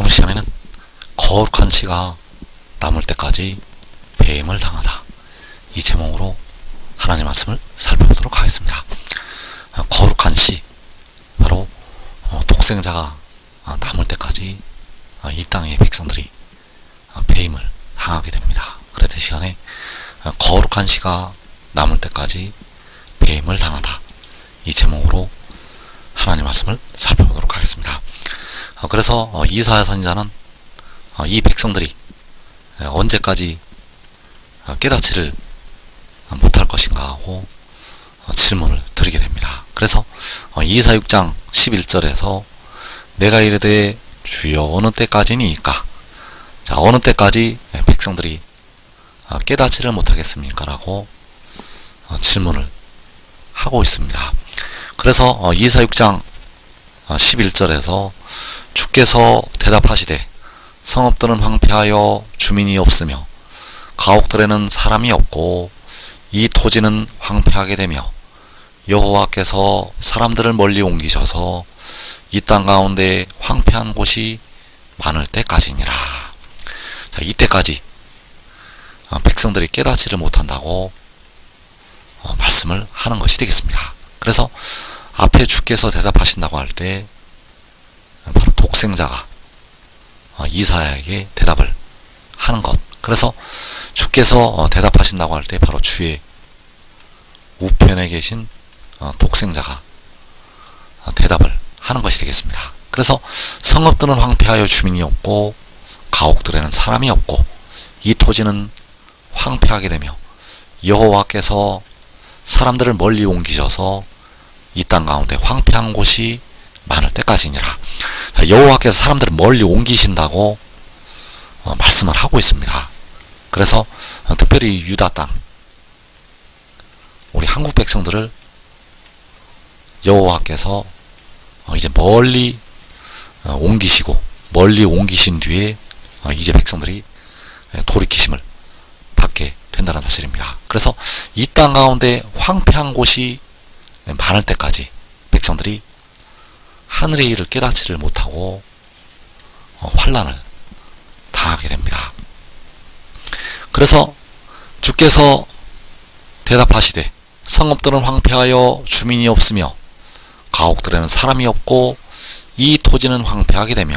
오늘 시간에는 거룩한 시가 남을 때까지 배임을 당하다. 이 제목으로 하나님 말씀을 살펴보도록 하겠습니다. 어, 거룩한 시, 바로 어, 독생자가 어, 남을 때까지 어, 이 땅의 백성들이 어, 배임을 당하게 됩니다. 그래도 이 시간에 어, 거룩한 시가 남을 때까지 배임을 당하다. 이 제목으로 하나님 말씀을 살펴보도록 하겠습니다. 어, 그래서 어, 이사야 선지자는 어, 이 백성들이 에, 언제까지 어, 깨닫지를 어, 못할 것인가 하고 어, 질문을 드리게 됩니다. 그래서 어, 이사 6장 11절에서 내가 이르되 주여 어느 때까지니까 자 어느 때까지 에, 백성들이 어, 깨닫지를 못하겠습니까? 라고 어, 질문을 하고 있습니다. 그래서 어, 이사 6장 어, 11절에서 주께서 대답하시되 성읍들은 황폐하여 주민이 없으며 가옥들에는 사람이 없고 이 토지는 황폐하게 되며 여호와께서 사람들을 멀리 옮기셔서 이 땅 가운데 황폐한 곳이 많을 때까지니라. 자, 이때까지 어, 백성들이 깨닫지를 못한다고 어, 말씀을 하는 것이 되겠습니다. 그래서 앞에 주께서 대답하신다고 할 때 바로 독생자가 어, 이사야에게 대답을 하는 것. 그래서 주께서 어, 대답하신다고 할 때 바로 주의 우편에 계신 어, 독생자가 어, 대답을 하는 것이 되겠습니다. 그래서 성읍들은 황폐하여 주민이 없고 가옥들에는 사람이 없고 이 토지는 황폐하게 되며 여호와께서 사람들을 멀리 옮기셔서 이 땅 가운데 황폐한 곳이 많을 때까지니라. 자, 여호와께서 사람들을 멀리 옮기신다고 어, 말씀을 하고 있습니다. 그래서 어, 특별히 유다 땅, 우리 한국 백성들을 여호와께서 어, 이제 멀리 어, 옮기시고 멀리 옮기신 뒤에 어, 이제 백성들이 에, 돌이키심을 받게 된다는 사실입니다. 그래서 이 땅 가운데 황폐한 곳이 많을 때까지 백성들이 하늘의 일을 깨닫지를 못하고 어, 환란을 당하게 됩니다. 그래서 주께서 대답하시되 성읍들은 황폐하여 주민이 없으며 가옥들에는 사람이 없고 이 토지는 황폐하게 되며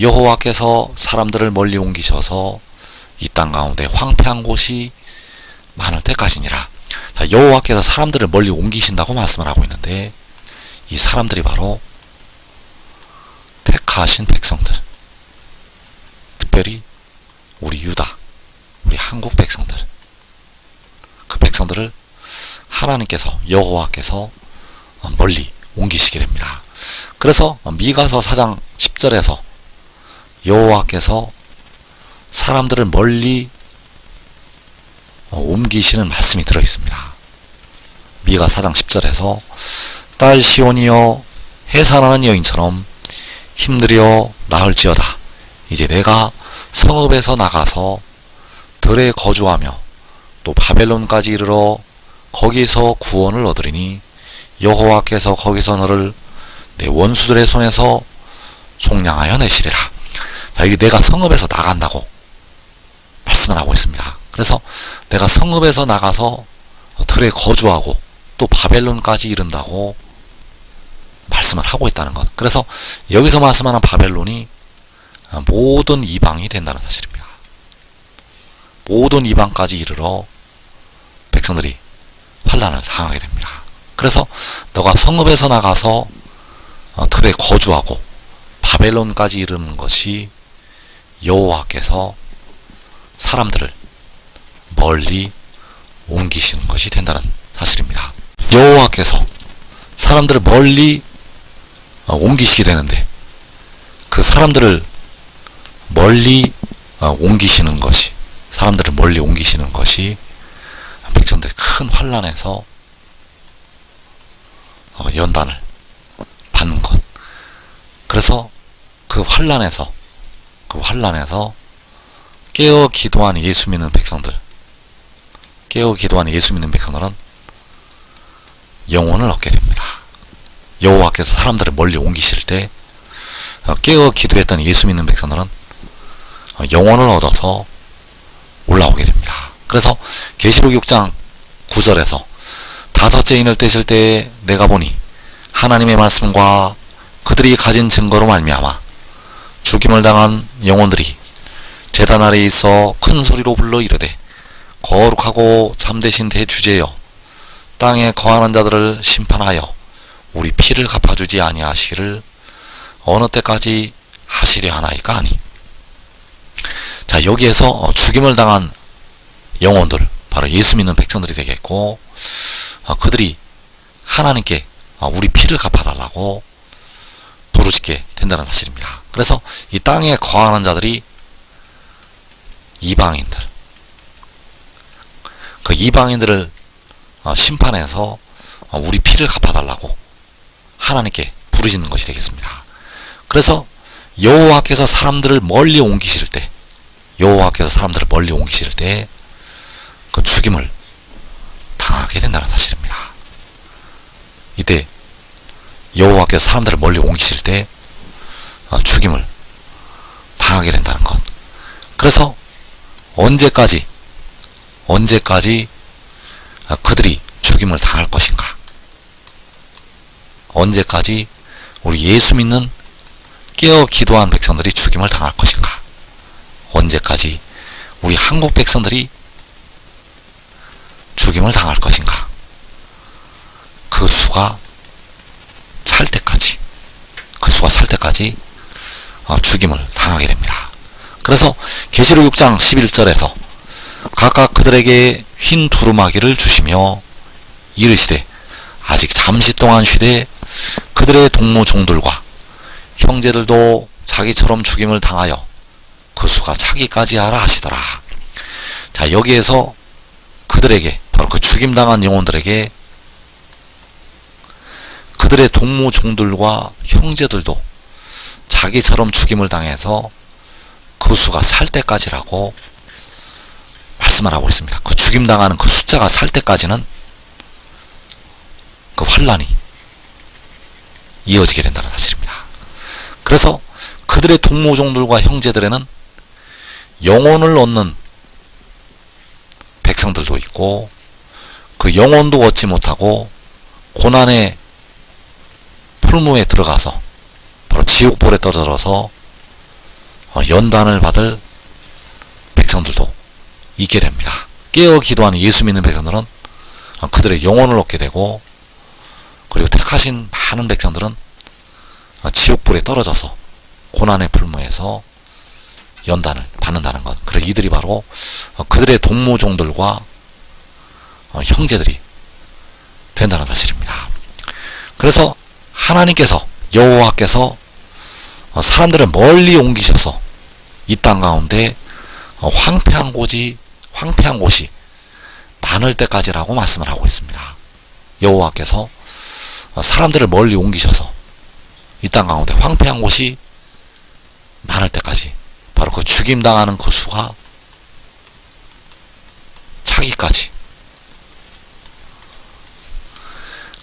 여호와께서 사람들을 멀리 옮기셔서 이 땅 가운데 황폐한 곳이 많을 때까지니라. 자, 여호와께서 사람들을 멀리 옮기신다고 말씀을 하고 있는데 이 사람들이 바로 택하신 백성들, 특별히 우리 유다, 우리 한국 백성들, 그 백성들을 하나님께서 여호와께서 멀리 옮기시게 됩니다. 그래서 미가서 4장 10절에서 여호와께서 사람들을 멀리 옮기시는 말씀이 들어 있습니다. 미가 4장 10절에서 딸 시온이여 해산하는 여인처럼 힘들여 나을지어다. 이제 내가 성읍에서 나가서 들에 거주하며 또 바벨론까지 이르러 거기서 구원을 얻으리니 여호와께서 거기서 너를 내 원수들의 손에서 속량하여 내시리라. 자, 이게 내가 성읍에서 나간다고 말씀을 하고 있습니다. 그래서 내가 성읍에서 나가서 들에 거주하고 또 바벨론까지 이른다고 말씀을 하고 있다는 것. 그래서 여기서 말씀하는 바벨론이 모든 이방이 된다는 사실입니다. 모든 이방까지 이르러 백성들이 환란을 당하게 됩니다. 그래서 너가 성읍에서 나가서 들에 거주하고 바벨론까지 이르는 것이 여호와께서 사람들을 멀리 옮기시는 것이 된다는 사실입니다. 여호와께서 사람들을 멀리 옮기시게 되는데 그 사람들을 멀리 옮기시는 것이 사람들을 멀리 옮기시는 것이 백성들이 큰 환란에서 연단을 받는 것. 그래서 그 환란에서 그 환란에서 깨어 기도하는 예수 믿는 백성들, 깨어 기도하는 예수 믿는 백성들은 영혼을 얻게 됩니다. 여호와께서 사람들을 멀리 옮기실 때 어, 깨어 기도했던 예수 믿는 백성들은 어, 영혼을 얻어서 올라오게 됩니다. 그래서 계시록 6장 9절에서 다섯째 인을 떼실 때에 내가 보니 하나님의 말씀과 그들이 가진 증거로 말미암아 죽임을 당한 영혼들이 제단 아래 있어 큰 소리로 불러 이르되 거룩하고 참되신 대주제여 땅에 거하는 자들을 심판하여 우리 피를 갚아주지 아니하시기를 어느 때까지 하시려 하나이까 하니 자 여기에서 어, 죽임을 당한 영혼들 바로 예수 믿는 백성들이 되겠고 어, 그들이 하나님께 어, 우리 피를 갚아달라고 부르짖게 된다는 사실입니다. 그래서 이 땅에 거하는 자들이 이방인들 그 이방인들을 어, 심판해서 어, 우리 피를 갚아달라고 하나님께 부르짖는 것이 되겠습니다. 그래서 여호와께서 사람들을 멀리 옮기실 때 여호와께서 사람들을 멀리 옮기실 때 그 죽임을 당하게 된다는 사실입니다. 이때 여호와께서 사람들을 멀리 옮기실 때 어, 죽임을 당하게 된다는 것. 그래서 언제까지 언제까지 어, 그들이 죽임을 당할 것인가? 언제까지 우리 예수 믿는 깨어 기도한 백성들이 죽임을 당할 것인가? 언제까지 우리 한국 백성들이 죽임을 당할 것인가? 그 수가 찰 때까지, 그 수가 찰 때까지 어, 죽임을 당하게 됩니다. 그래서 계시록 6장 11절에서 각각 그들에게 흰 두루마기를 주시며 이르시되 아직 잠시 동안 쉬되 그들의 동무 종들과 형제들도 자기처럼 죽임을 당하여 그 수가 차기까지 하라 하시더라. 자, 여기에서 그들에게, 바로 그 죽임당한 영혼들에게 그들의 동무 종들과 형제들도 자기처럼 죽임을 당해서 그 수가 살 때까지라고 말씀을 하고 있습니다. 그 죽임당하는 그 숫자가 살 때까지는 그 환란이 이어지게 된다는 사실입니다. 그래서 그들의 동무종들과 형제들에는 영혼을 얻는 백성들도 있고 그 영혼도 얻지 못하고 고난의 풀무에 들어가서 바로 지옥불에 떨어져서 어, 연단을 받을 백성들도 있게 됩니다. 깨어 기도하는 예수 믿는 백성들은 어, 그들의 영혼을 얻게 되고 그리고 택하신 많은 백성들은 어, 지옥불에 떨어져서 고난의 풀무에서 연단을 받는다는 것. 그래 이들이 바로 그들의 동무종들과 형제들이 된다는 사실입니다. 그래서 하나님께서 여호와께서 사람들을 멀리 옮기셔서 이 땅 가운데 황폐한 곳이 황폐한 곳이 많을 때까지라고 말씀을 하고 있습니다. 여호와께서 사람들을 멀리 옮기셔서 이 땅 가운데 황폐한 곳이 많을 때까지 바로 그 죽임 당하는 그 수가 차기까지.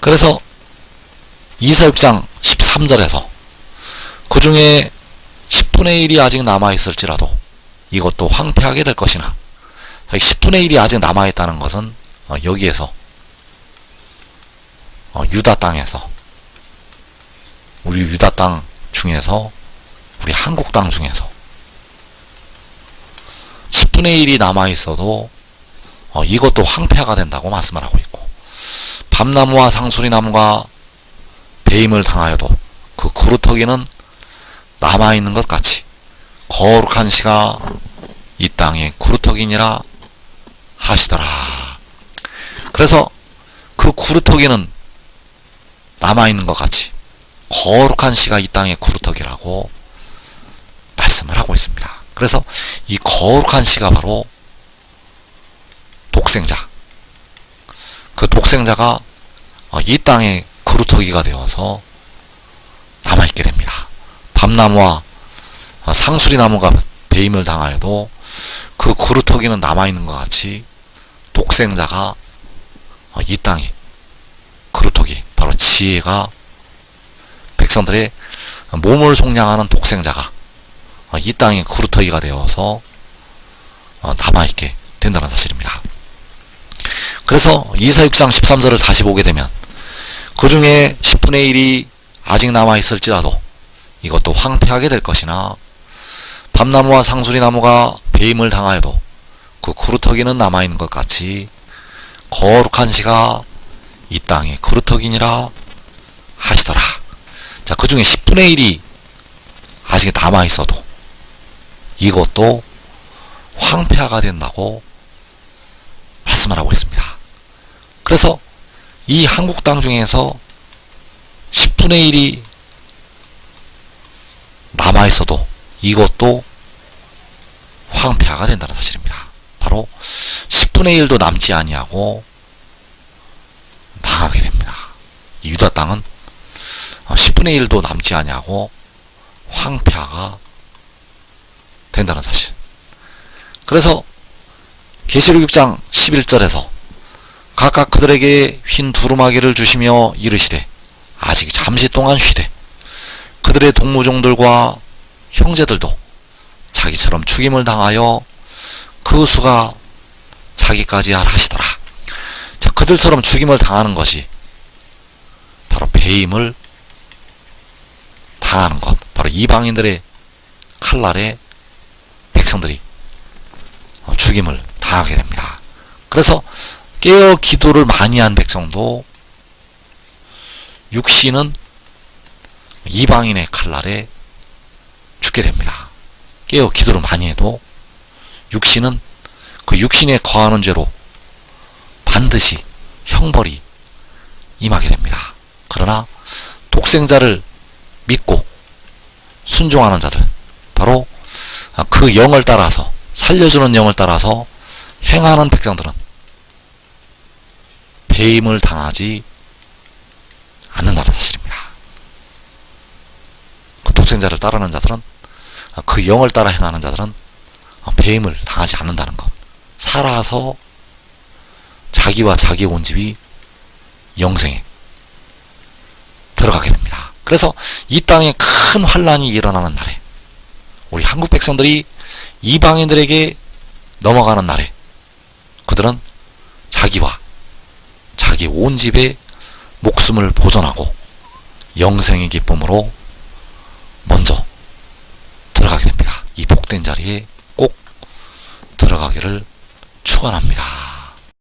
그래서 이사육장 13절에서 그 중에 10분의 1이 아직 남아있을지라도 이것도 황폐하게 될 것이나 10분의 1이 아직 남아있다는 것은 어, 여기에서 어, 유다 땅에서 우리 유다 땅 중에서 우리 한국 땅 중에서 10분의 1이 남아 있어도 어, 이것도 황폐화가 된다고 말씀을 하고 있고 밤나무와 상수리나무가 배임을 당하여도 그 그루터기는 남아 있는 것 같이 거룩한 시가 이 땅에 그루터기니라 하시더라. 그래서 그 구루터기는 남아있는 것 같이 거룩한 시가 이 땅의 구루터기라고 말씀을 하고 있습니다. 그래서 이 거룩한 시가 바로 독생자. 그 독생자가 이 땅의 그루터기가 되어서 남아있게 됩니다. 밤나무와 상수리나무가 배임을 당하여도 그 그루터기는 남아있는 것 같이 독생자가 이 땅에 그루터기 바로 지혜가 백성들의 몸을 속량하는 독생자가 어, 이 땅의 그루터기가 되어서 어, 남아있게 된다는 사실입니다. 그래서 이사 6장 13절을 다시 보게 되면 그 중에 10분의 1이 아직 남아있을지라도 이것도 황폐하게 될 것이나 밤나무와 상수리 나무가 배임을 당하여도 그 그루터기는 남아있는 것 같이 거룩한 시가 이 땅에 그루터기니라 하시더라. 자, 그 중에 10분의 1이 아직 남아있어도 이것도 황폐화가 된다고 말씀을 하고 있습니다. 그래서 이 한국 땅 중에서 10분의 1이 남아있어도 이것도 황폐화가 된다는 사실입니다. 바로 10분의 1도 남지 아니하고 망하게 됩니다. 이 유다 땅은 10분의 1도 남지 아니하고 황폐화가 된다는 사실. 그래서 계시록 6장 11절에서 각각 그들에게 흰 두루마기를 주시며 이르시되 아직 잠시 동안 쉬되 그들의 동무종들과 형제들도 자기처럼 죽임을 당하여 그 수가 자기까지 하시더라. 자, 그들처럼 죽임을 당하는 것이 바로 배임을 당하는 것. 바로 이방인들의 칼날에 백성들이 어, 죽임을 당하게 됩니다. 그래서 깨어 기도를 많이 한 백성도 육신은 이방인의 칼날에 죽게 됩니다. 깨어 기도를 많이 해도 육신은 그 육신에 거하는 죄로 반드시 형벌이 임하게 됩니다. 그러나 독생자를 믿고 순종하는 자들, 바로 그 영을 따라서, 살려주는 영을 따라서 행하는 백성들은 배임을 당하지 않는다는 사실입니다. 그 독생자를 따르는 자들은, 그 영을 따라 행하는 자들은 배임을 당하지 않는다는 것. 살아서 자기와 자기 온 집이 영생에 들어가게 됩니다. 그래서 이 땅에 큰 환란이 일어나는 날에 우리 한국 백성들이 이방인들에게 넘어가는 날에 그들은 자기와 자기 온 집의 목숨을 보존하고 영생의 기쁨으로 먼저 들어가게 됩니다. 이 복된 자리에 꼭 들어가기를 축원합니다.